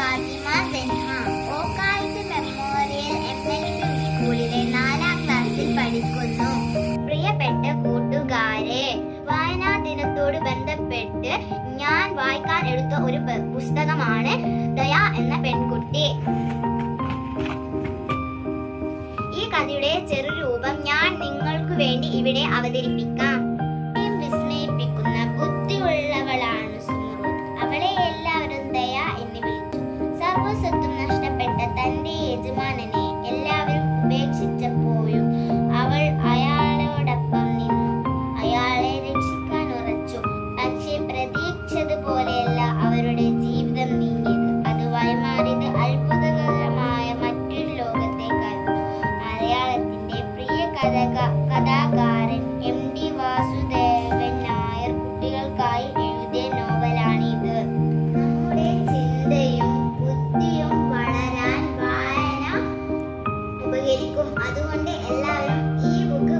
ഫാത്തിമ സെൻഹ പ്രിയപ്പെട്ട കൂട്ടുകാരെ വായനാ ദിനത്തോട് ബന്ധപ്പെട്ട് ഞാൻ വായിക്കാൻ എടുത്ത ഒരു പുസ്തകമാണ് ദയ എന്ന പെൺകുട്ടി. ഈ കഥയുടെ ചെറുരൂപം ഞാൻ നിങ്ങൾക്ക് വേണ്ടി ഇവിടെ അവതരിപ്പിക്കാം. എല്ലാ സ്വത്തും നഷ്ടപ്പെട്ട തന്റെ യജമാനനെ എല്ലാവരും ഉപേക്ഷിച്ചപ്പോഴും അവൾ അയാളോടൊപ്പം നിന്നു. അയാളെ രക്ഷിക്കാൻ ഉറച്ചു. പക്ഷേ പ്രതീക്ഷിച്ചതുപോലെയല്ല അവരുടെ ജീവിതം നീങ്ങിയത്. അത് വഴിമാറിയത് അത്ഭുതകരമായ മറ്റൊരു ലോകത്തേക്കാൾ മലയാളത്തിന്റെ പ്രിയ കഥക കഥാകാരൻ എം ഡി വാസു അതുകൊണ്ട് എല്ലാവരും ഈ ബുക്ക്